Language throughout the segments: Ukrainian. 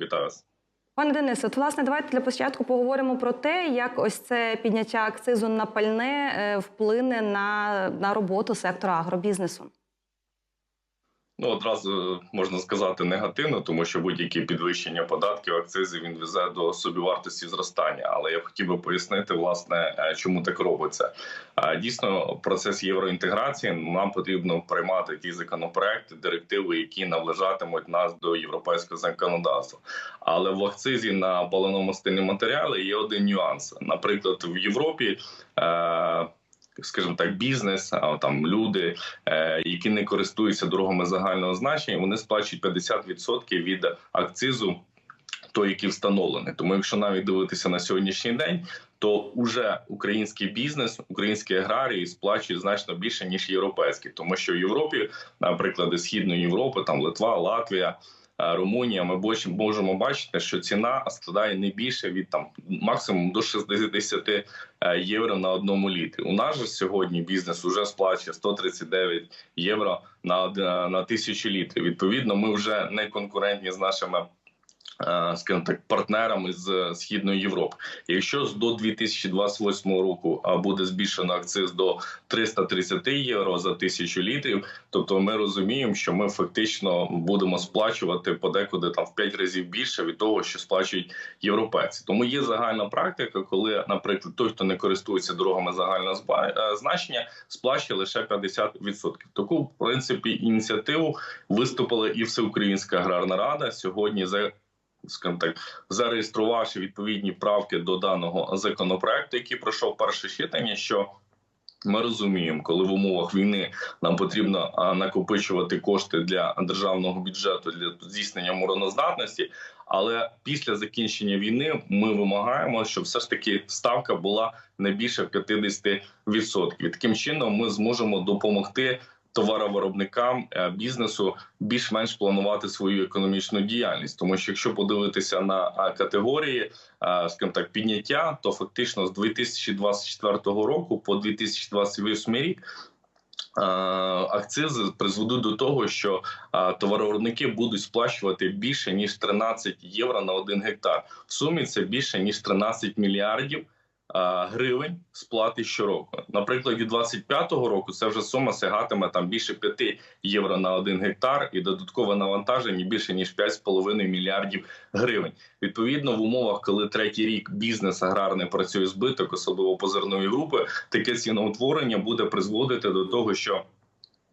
Вітаю вас. Пане Денисе, от власне давайте для початку поговоримо про те, як ось це підняття акцизу на пальне е, вплине на, на роботу сектора агробізнесу. Ну одразу можна сказати негативно, тому що будь-які підвищення податків, акцизів він везе до собівартості зростання. Але я хотів би пояснити, власне, е, чому так робиться. Дійсно, процес євроінтеграції нам потрібно приймати ті законопроекти, директиви, які наближатимуть нас до європейського законодавства. Але в акцизі на паливно-мастильні матеріали є один нюанс. Наприклад, в Європі. Скажімо так, бізнес, а там люди, е, які не користуються дорогами загального значення, вони сплачують 50% від акцизу, той, який встановлений. Тому, якщо навіть дивитися на сьогоднішній день, то уже український бізнес, українські аграрії сплачують значно більше ніж європейські, тому що в Європі, наприклад, Східної Європи, там Литва, Латвія. Е, Румунія, ми можемо бачити, що ціна складає не більше від там максимум до 60 е, євро на одному літрі. У нас же сьогодні бізнес вже сплачує 139 євро на од- на тисячу літрів. Відповідно, ми вже не конкурентні з нашими. Е, Скажімо так, партнерами з східної Європи. Якщо до 2028 року буде збільшено акциз до 330 євро за тисячу літрів, тобто ми розуміємо, що ми фактично будемо сплачувати подекуди там в 5 разів більше від того, що сплачують європейці. Тому є загальна практика, коли, наприклад, той, хто не користується дорогами загального е, значення, сплачує лише 50%. Таку в принципі ініціативу виступила і Всеукраїнська аграрна рада сьогодні за. Скажімо так, зареєструвавши відповідні правки до даного законопроекту, який пройшов перше читання, що ми розуміємо, коли в умовах війни нам потрібно накопичувати кошти для державного бюджету для здійснення мороноздатності. Але після закінчення війни ми вимагаємо, щоб все ж таки ставка була не більше 50%. Таким чином ми зможемо допомогти товаровиробникам е, бізнесу більш-менш планувати свою економічну діяльність. Тому що якщо подивитися на категорії, е, скажімо так, підняття, то фактично з 2024 року по 2028 рік. е, Акцизи призведуть до того, що е, товаровиробники будуть сплачувати більше ніж 13 євро на один гектар. В сумі це більше ніж 13 мільярдів е, гривень сплати щороку. Наприклад, від 25-го року це вже сума сягатиме там більше 5 євро на один гектар, і додаткове навантаження більше ніж 5,5 мільярдів гривень. Відповідно, в умовах, коли третій рік бізнес аграрний працює збиток, особливо позерної групи, таке ціноутворення буде призводити до того, що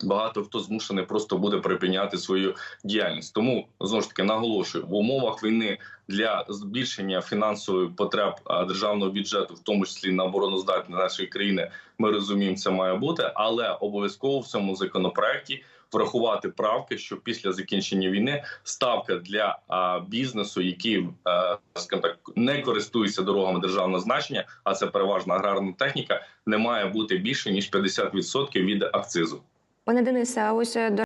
Багато хто змушений просто буде припиняти свою діяльність. Тому знову ж таки наголошую в умовах війни для збільшення фінансових потреб державного бюджету, в тому числі на обороноздатність нашої країни, ми розуміємо, це має бути, але обов'язково в цьому законопроекті врахувати правки, що після закінчення війни ставка для бізнесу, який а, скажімо так не користується дорогами державного значення, а це переважно аграрна техніка, не має бути більше ніж 50% від акцизу. Пане Денисе, а ось е, до